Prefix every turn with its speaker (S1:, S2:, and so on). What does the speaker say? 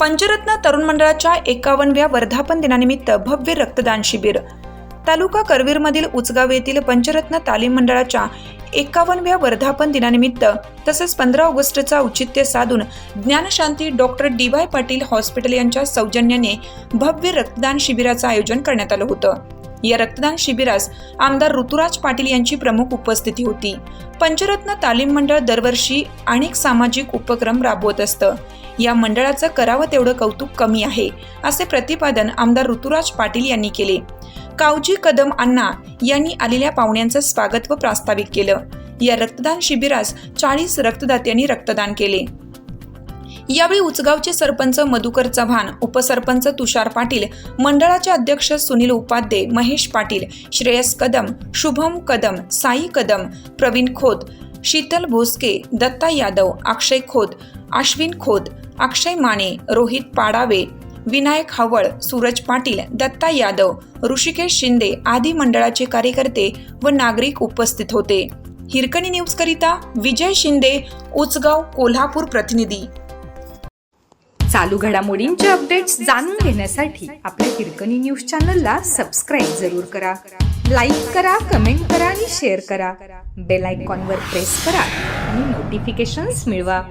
S1: पंचरत्न तरुण मंडळाच्या एकावन्नव्या वर्धापन दिनानिमित्त भव्य रक्तदान शिबिर. तालुका करवीरमधील उचगाव येथील पंचरत्न तालीम मंडळाच्या एकावन्नव्या वर्धापन दिनानिमित्त तसेच पंधरा ऑगस्टचा औचित्य साधून Gyanshanti doctor D Y Patil hospital यांच्या सौजन्याने भव्य रक्तदान शिबिराचं आयोजन करण्यात आलं होतं. या रक्तदान शिबिरास आमदार ऋतुराज पाटील यांची प्रमुख उपस्थिती होती. पंचरत्न तालीम मंडळ दरवर्षी अनेक सामाजिक उपक्रम राबवत असतं. या मंडळाचं करावं तेवढं कौतुक कमी आहे असे प्रतिपादन आमदार ऋतुराज पाटील यांनी केले. कावजी कदम अण्णा यांनी आलेल्या पाहुण्यांचं स्वागत व प्रास्ताविक केलं. या रक्तदान शिबिरास चाळीस रक्तदात्यांनी रक्तदान केले. यावेळी उचगावचे सरपंच मधुकर चव्हाण उपसरपंच तुषार पाटील मंडळाचे अध्यक्ष सुनील उपाध्ये महेश पाटील श्रेयस कदम शुभम कदम साई कदम प्रवीण खोत शीतल भोसके दत्ता यादव अक्षय खोत अश्विन खोत अक्षय माने रोहित पाडावे विनायक हवळ सूरज पाटील दत्ता यादव ऋषिकेश शिंदे आदी मंडळाचे कार्यकर्ते व नागरिक उपस्थित होते. हिरकणी न्यूज करिता विजय शिंदे उचगाव कोल्हापूर प्रतिनिधी.
S2: चालू घडामोडींचे अपडेट्स जाणून घेण्यासाठी आपल्या हिरकणी न्यूज चॅनलला सबस्क्राईब जरूर करा. लाईक करा कमेंट करा आणि शेअर करा. बेल आयकॉनवर प्रेस करा आणि नोटिफिकेशन्स मिळवा.